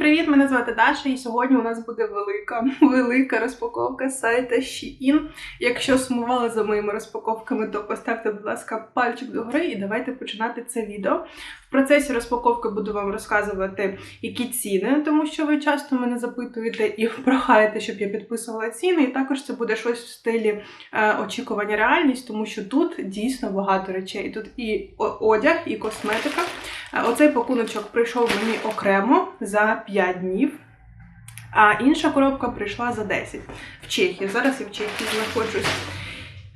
привіт! Мене звати Даша, і сьогодні у нас буде велика, велика розпаковка сайта Shein. Якщо сумували за моїми розпаковками, то поставте, будь ласка, пальчик догори і давайте починати це відео. В процесі розпаковки буду вам розказувати, які ціни, тому що ви часто мене запитуєте і прохаєте, щоб я підписувала ціни. І також це буде щось в стилі е, очікування реальність, тому що тут дійсно багато речей. Тут і одяг, і косметика. Е, Оцей пакуночок прийшов мені окремо за 5 днів. А інша коробка прийшла за 10 в Чехії. Зараз я в Чехії знаходжусь.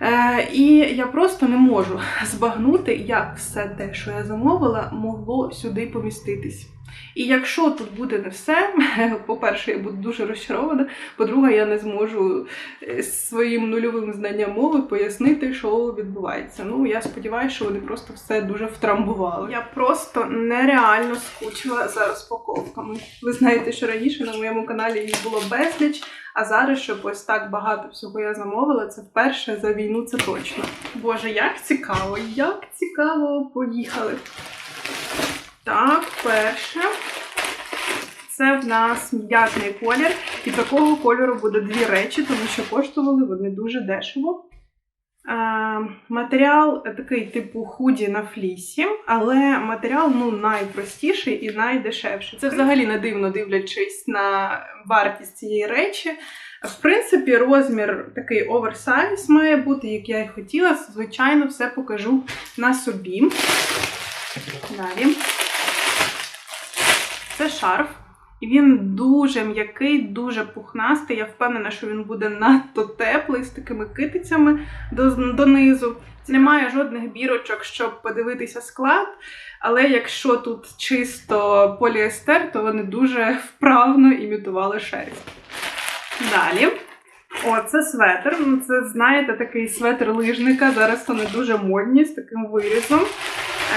Е, і я просто не можу збагнути, як все те, що я замовила, могло сюди поміститись. І якщо тут буде не все, по-перше, я буду дуже розчарована. По-друге, я не зможу е, своїм нульовим знанням мови пояснити, що відбувається. Ну, я сподіваюся, що вони просто все дуже втрамбували. Я просто нереально скучила за розпаковками. Ви знаєте, що раніше на моєму каналі їх було безліч, а зараз, щоб ось так багато всього я замовила, це вперше за війну, це точно. Боже, як цікаво, як цікаво, поїхали. Так, перше. Це в нас м'ятний колір, і такого кольору буде дві речі, тому що коштували вони дуже дешево. Е, матеріал такий типу худі на флісі, але матеріал ну, найпростіший і найдешевший. Це взагалі не дивно дивлячись на вартість цієї речі. В принципі, розмір такий оверсайз має бути, як я і хотіла. Звичайно, все покажу на собі. Далі. Це шарф. І він дуже м'який, дуже пухнастий. Я впевнена, що він буде надто теплий з такими китицями до, донизу. Немає жодних бірочок, щоб подивитися склад. Але якщо тут чисто поліестер, то вони дуже вправно імітували шерсть. Далі. О, це светр. Ну, це, знаєте, такий светр лижника. Зараз вони дуже модні з таким вирізом.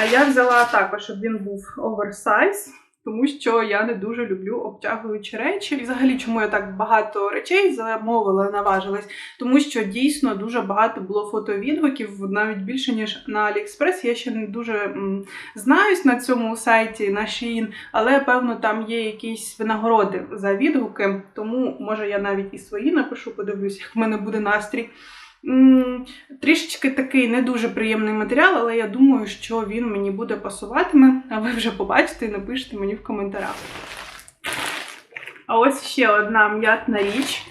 Е, Я взяла також, щоб він був оверсайз, тому що я не дуже люблю обтягуючі речі. І взагалі, чому я так багато речей замовила, наважилась, тому що дійсно дуже багато було фотовідгуків, навіть більше ніж на Аліекспрес. Я ще не дуже м, знаюсь на цьому сайті, на Shein, але певно там є якісь винагороди за відгуки. Тому може я навіть і свої напишу, подивлюсь, як в мене буде настрій. Трішечки такий не дуже приємний матеріал, але я думаю, що він мені буде пасуватиме, а ви вже побачите і напишете мені в коментарях. А ось ще одна м'ятна річ.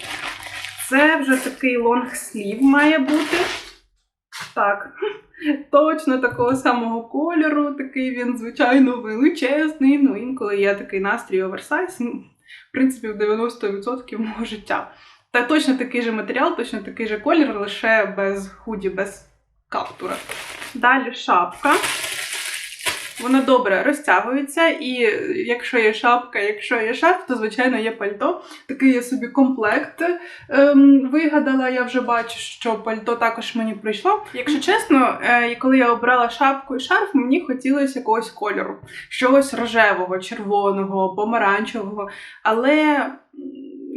Це вже такий лонгслів має бути. Так, точно такого самого кольору. Такий він, звичайно, величезний. Ну, інколи є такий настрій оверсайз. Ну, в принципі, в 90% мого життя. Та точно такий же матеріал, точно такий же колір, лише без худі, без каптура. Далі шапка. Вона добре розтягується, і якщо є шапка, якщо є шарф, то звичайно є пальто. Такий я собі комплект ем, вигадала. Я вже бачу, що пальто також мені прийшло. Якщо чесно, е, коли я обрала шапку і шарф, мені хотілося якогось кольору, чогось рожевого, червоного, помаранчевого. Але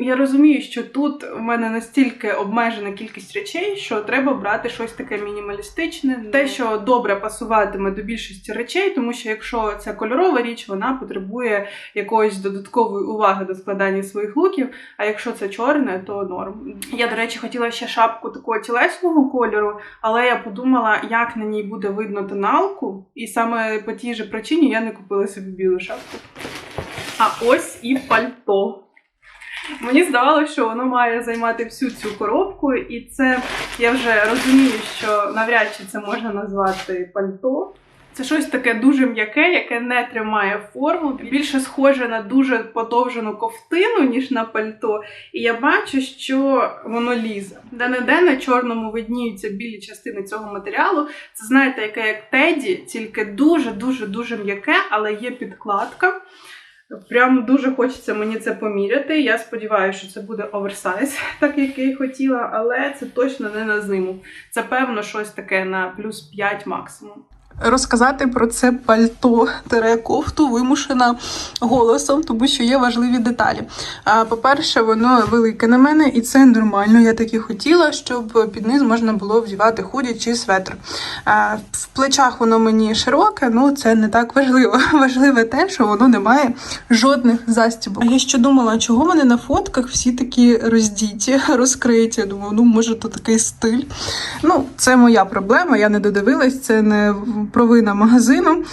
я розумію, що тут в мене настільки обмежена кількість речей, що треба брати щось таке мінімалістичне, те, що добре пасуватиме до більшості речей, тому що якщо це кольорова річ, вона потребує якоїсь додаткової уваги до складання своїх луків. А якщо це чорне, то норм. Я, до речі, хотіла ще шапку такого тілесного кольору, але я подумала, як на ній буде видно тоналку, і саме по тій же причині я не купила собі білу шапку. А ось і пальто. Мені здавалося, що воно має займати всю цю коробку, і це я вже розумію, що навряд чи це можна назвати пальто. Це щось таке дуже м'яке, яке не тримає форму, більше схоже на дуже подовжену ковтину, ніж на пальто. І я бачу, що воно лізе. Де-не-де на чорному видніються білі частини цього матеріалу. Це знаєте, яке як теді, тільки дуже-дуже дуже м'яке, але є підкладка. Прям дуже хочеться мені це поміряти. Я сподіваюся, що це буде оверсайз, так як я й хотіла, але це точно не на зиму. Це певно щось таке на плюс 5 максимум. Розказати про це пальто тере кофту вимушена голосом, тому що є важливі деталі. По-перше, воно велике на мене, і це нормально. Я таки хотіла, щоб під низ можна було вдівати худі чи светр. В плечах воно мені широке, ну це не так важливо. Важливе те, що воно не має жодних застібок. А я ще думала, чого вони на фотках всі такі роздіті, розкриті. Я думаю, ну може то такий стиль. Ну, це моя проблема, я не додивилась, це не провина магазину.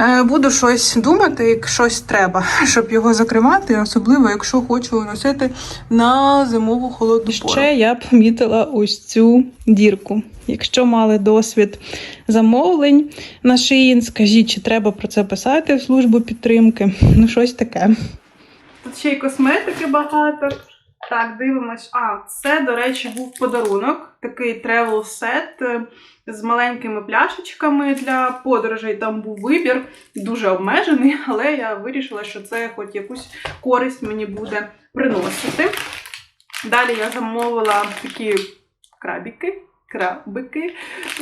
Е, Буду щось думати, як щось треба, щоб його закривати, особливо якщо хочу носити на зимову холодну пору. Ще я помітила ось цю дірку. Якщо мали досвід замовлень на шиїн, скажіть, чи треба про це писати в службу підтримки. Ну, щось таке. Тут ще й косметики багато. Так, дивимось. А, це, до речі, був подарунок. Такий тревел сет з маленькими пляшечками для подорожей. Там був вибір, дуже обмежений, але я вирішила, що це хоч якусь користь мені буде приносити. Далі я замовила такі крабіки. Крабики,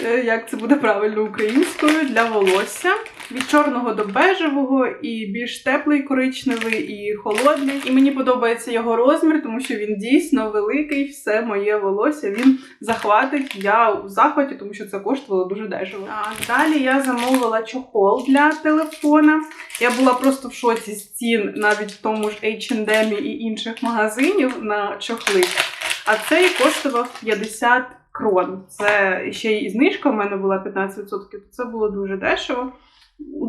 е, як це буде правильно українською, для волосся. Від чорного до бежевого, і більш теплий коричневий, і холодний. І мені подобається його розмір, тому що він дійсно великий, все моє волосся він захватить. Я в захваті, тому що це коштувало дуже дешево. А далі я замовила чохол для телефона. Я була просто в шоці з цін навіть в тому ж H&M і інших магазинів на чохли. А цей коштував 50 крон. Це ще й знижка в мене була 15%. Це було дуже дешево.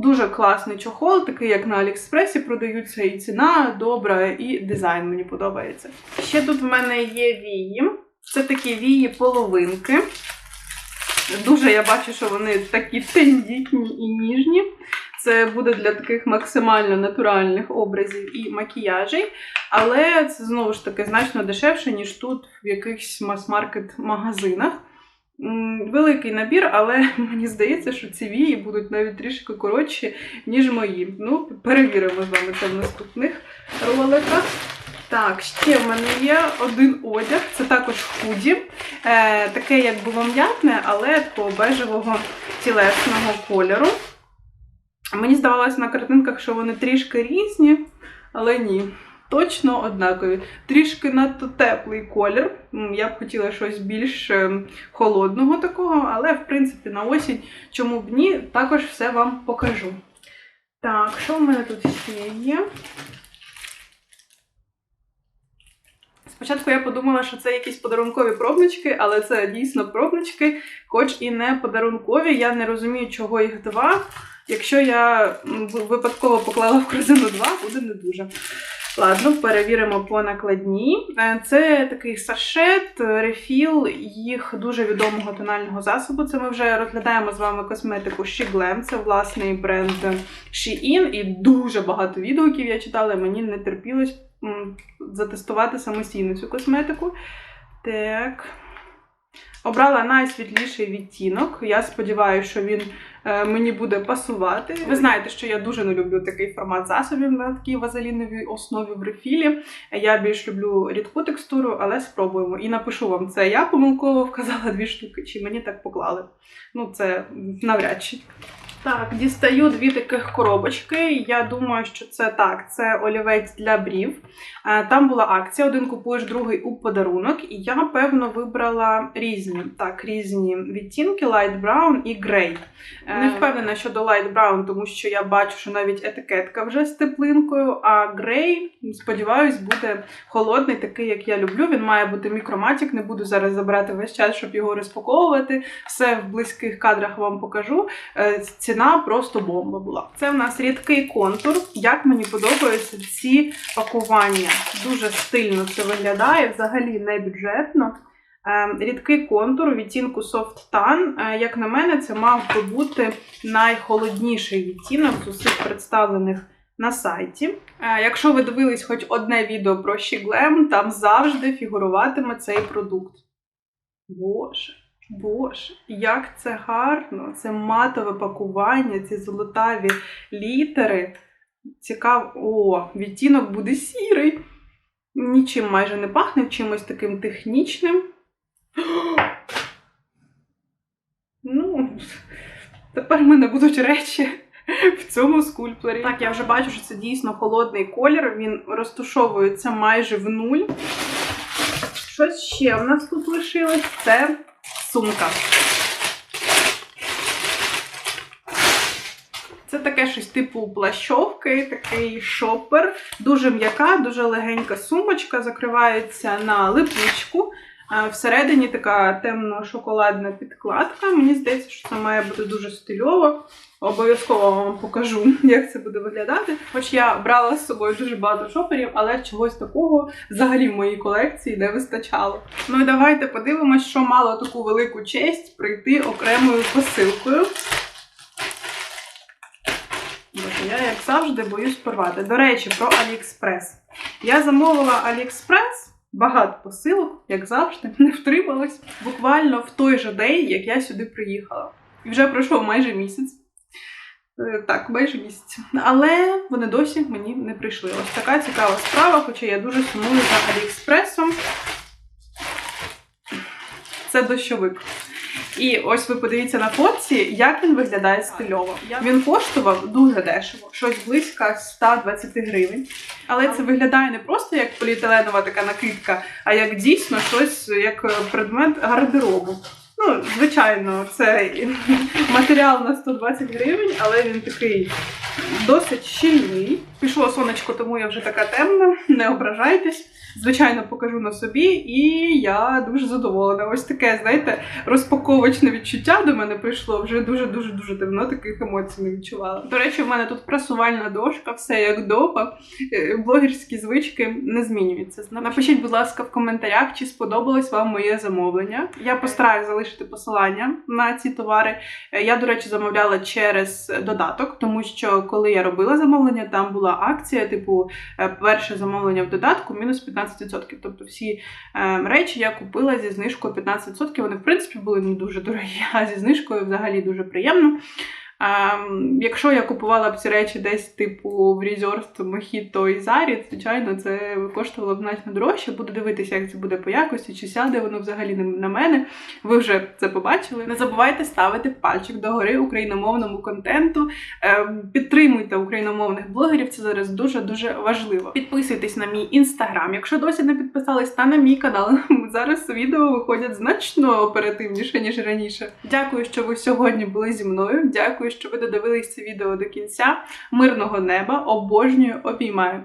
Дуже класний чохол, такий як на Аліекспресі продаються, і ціна добра, і дизайн мені подобається. Ще тут в мене є вії. Це такі вії половинки. Дуже я бачу, що вони такі тендітні і ніжні. Це буде для таких максимально натуральних образів і макіяжей. Але це знову ж таки значно дешевше, ніж тут в якихось мас-маркет магазинах. Великий набір, але мені здається, що ці вії будуть навіть трішки коротші, ніж мої. Ну, перевіримо з вами це в наступних роликах. Так, ще в мене є один одяг, це також худі. Е, таке, як було м'ятне, але такого бежевого тілесного кольору. Мені здавалося на картинках, що вони трішки різні, але ні. Точно однакові. Трішки надто теплий колір. Я б хотіла щось більш е, холодного такого, але в принципі на осінь, чому б ні, також все вам покажу. Так, що в мене тут ще є? Спочатку я подумала, що це якісь подарункові пробнички, але це дійсно пробнички, хоч і не подарункові. Я не розумію, чого їх два. Якщо я випадково поклала в корзину два, буде не дуже. Ладно, перевіримо по накладні. Е, Це такий сашет, е, рефіл їх дуже відомого тонального засобу. Це ми вже розглядаємо з вами косметику She Glam. Це власний бренд Shein. І дуже багато відгуків я читала. Мені не терпілось затестувати самостійно цю косметику. Так. Обрала найсвітліший відтінок. Я сподіваюся, що він мені буде пасувати. Ви знаєте, що я дуже не люблю такий формат засобів на такій вазеліновій основі в рефілі. Я більш люблю рідку текстуру, але спробуємо. І напишу вам це. Я помилково вказала дві штуки, чи мені так поклали. Ну, це навряд чи. Так, дістаю дві таких коробочки. Я думаю, що це так, це олівець для брів. Е, Там була акція: один купуєш, другий у подарунок. І я, певно, вибрала різні так, різні відтінки: light brown і grey. Е, Не впевнена щодо light brown, тому що я бачу, що навіть етикетка вже з теплинкою. А grey, сподіваюсь, буде холодний, такий, як я люблю. Він має бути мікроматік. Не буду зараз забирати весь час, щоб його розпаковувати. Все в близьких кадрах вам покажу. Е, Ціна просто бомба була. Це в нас рідкий контур. Як мені подобаються ці пакування. Дуже стильно це виглядає, взагалі не бюджетно. Е, Рідкий контур відтінку Soft Tan. Е, Як на мене, це мав би бути найхолодніший відтінок з усіх представлених на сайті. Е, Якщо ви дивились хоч одне відео про Glam, там завжди фігуруватиме цей продукт. Боже. Боже, як це гарно! Це матове пакування, ці золотаві літери. Цікаво. О, відтінок буде сірий. Нічим майже не пахне, чимось таким технічним. Ну, Тепер в мене будуть речі в цьому скульптурі. Так, я вже бачу, що це дійсно холодний колір. Він розтушовується майже в нуль. Щось ще в нас тут лишилось це сумка. Це таке щось типу плащовки, такий шопер. Дуже м'яка, дуже легенька сумочка, закривається на липучку. Всередині така темно-шоколадна підкладка. Мені здається, що це має бути дуже стильово. Обов'язково вам покажу, як це буде виглядати. Хоч я брала з собою дуже багато шоперів, але чогось такого взагалі в моїй колекції не вистачало. Ну і давайте подивимось, що мало таку велику честь прийти окремою посилкою. Я, як завжди, боюсь порвати. До речі, про Aliexpress. Я замовила Aliexpress, багато посилок, як завжди, не втрималась. Буквально в той же день, як я сюди приїхала. І вже пройшов майже місяць. Е, Так, майже місяць. Але вони досі мені не прийшли. Ось така цікава справа, хоча я дуже сумую за Аліекспресом. Це дощовик. І ось ви подивіться на фотці, як він виглядає стильово. Він коштував дуже дешево, щось близько 120 гривень. Але це виглядає не просто як поліетиленова така накидка, а як дійсно щось як предмет гардеробу. Ну, звичайно, це матеріал на 120 гривень, але він такий досить щільний. Пішло сонечко, тому я вже така темна, не ображайтесь. Звичайно, покажу на собі, і я дуже задоволена. Ось таке, знаєте, розпаковочне відчуття до мене прийшло. Вже дуже дуже дуже давно таких емоцій не відчувала. До речі, в мене тут прасувальна дошка, все як вдома. Е, Блогерські звички не змінюються. Напишіть, будь ласка, в коментарях, чи сподобалось вам моє замовлення. Я постараюсь залишити посилання на ці товари. Е, Я, до речі, замовляла через додаток, тому що коли я робила замовлення, там була акція, типу, е, перше замовлення в додатку мінус 15%. Тобто всі е, речі я купила зі знижкою 15%. Вони, в принципі, були не дуже дорогі, а зі знижкою взагалі дуже приємно. Ем, якщо я купувала б ці речі десь типу в Resort, Mojito і Зарі, звичайно, це коштувало б значно дорожче. Буду дивитися, як це буде по якості, чи сяде воно взагалі на- мене. Ви вже це побачили. Не забувайте ставити пальчик догори україномовному контенту. Ем, Підтримуйте україномовних блогерів, це зараз дуже дуже важливо. Підписуйтесь на мій інстаграм. Якщо досі не підписались, та на мій канал. Зараз відео виходять значно оперативніше ніж раніше. Дякую, що ви сьогодні були зі мною. Дякую, що ви додивились це відео до кінця. Мирного неба, обожнюю, обіймаю.